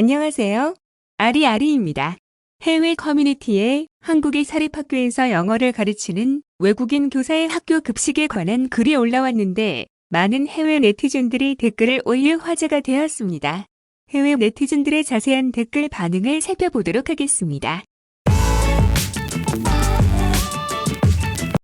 안녕하세요. 아리아리입니다. 해외 커뮤니티에 한국의 사립학교에서 영어를 가르치는 외국인 교사의 학교 급식에 관한 글이 올라왔는데 많은 해외 네티즌들이 댓글을 올려 화제가 되었습니다. 해외 네티즌들의 자세한 댓글 반응을 살펴보도록 하겠습니다.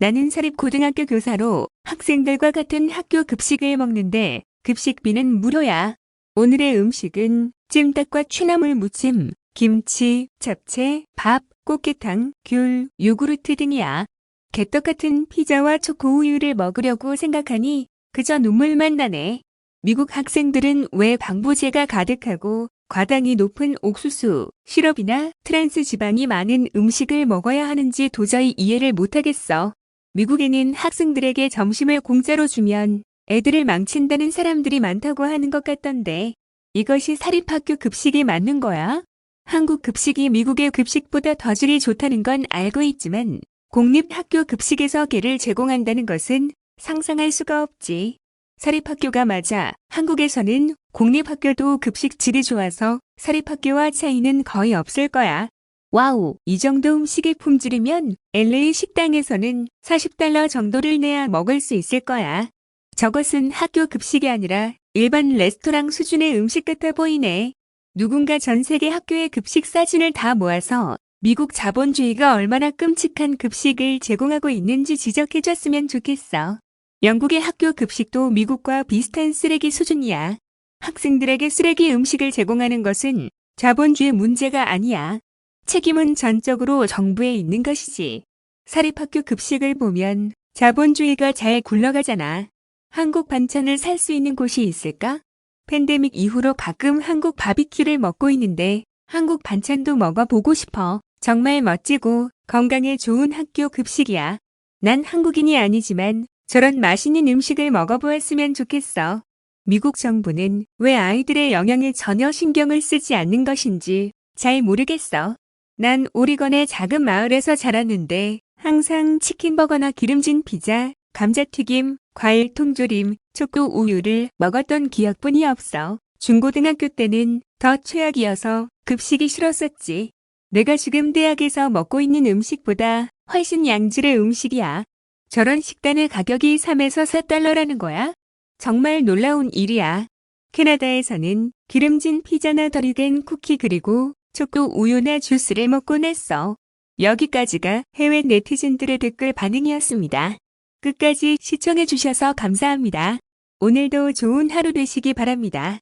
나는 사립고등학교 교사로 학생들과 같은 학교 급식을 먹는데 급식비는 무료야. 오늘의 음식은 찜닭과 취나물 무침, 김치, 잡채, 밥, 꽃게탕, 귤, 요구르트 등이야. 개떡 같은 피자와 초코우유를 먹으려고 생각하니 그저 눈물만 나네. 미국 학생들은 왜 방부제가 가득하고 과당이 높은 옥수수, 시럽이나 트랜스 지방이 많은 음식을 먹어야 하는지 도저히 이해를 못하겠어. 미국에는 학생들에게 점심을 공짜로 주면 애들을 망친다는 사람들이 많다고 하는 것 같던데 이것이 사립학교 급식이 맞는 거야? 한국 급식이 미국의 급식보다 더 질이 좋다는 건 알고 있지만 공립학교 급식에서 개를 제공한다는 것은 상상할 수가 없지. 사립학교가 맞아 한국에서는 공립학교도 급식 질이 좋아서 사립학교와 차이는 거의 없을 거야. 와우, 이 정도 음식의 품질이면 LA 식당에서는 40달러 정도를 내야 먹을 수 있을 거야. 저것은 학교 급식이 아니라 일반 레스토랑 수준의 음식 같아 보이네. 누군가 전 세계 학교의 급식 사진을 다 모아서 미국 자본주의가 얼마나 끔찍한 급식을 제공하고 있는지 지적해줬으면 좋겠어. 영국의 학교 급식도 미국과 비슷한 쓰레기 수준이야. 학생들에게 쓰레기 음식을 제공하는 것은 자본주의 문제가 아니야. 책임은 전적으로 정부에 있는 것이지. 사립학교 급식을 보면 자본주의가 잘 굴러가잖아. 한국 반찬을 살 수 있는 곳이 있을까? 팬데믹 이후로 가끔 한국 바비큐를 먹고 있는데 한국 반찬도 먹어보고 싶어. 정말 멋지고 건강에 좋은 학교 급식이야. 난 한국인이 아니지만 저런 맛있는 음식을 먹어보았으면 좋겠어. 미국 정부는 왜 아이들의 영양에 전혀 신경을 쓰지 않는 것인지 잘 모르겠어. 난 오리건의 작은 마을에서 자랐는데 항상 치킨버거나 기름진 피자, 감자튀김, 과일 통조림, 초코 우유를 먹었던 기억뿐이 없어. 중고등학교 때는 더 최악이어서 급식이 싫었었지. 내가 지금 대학에서 먹고 있는 음식보다 훨씬 양질의 음식이야. 저런 식단의 가격이 3에서 4달러라는 거야? 정말 놀라운 일이야. 캐나다에서는 기름진 피자나 덜이된 쿠키 그리고 초코 우유나 주스를 먹곤 했어. 여기까지가 해외 네티즌들의 댓글 반응이었습니다. 끝까지 시청해주셔서 감사합니다. 오늘도 좋은 하루 되시기 바랍니다.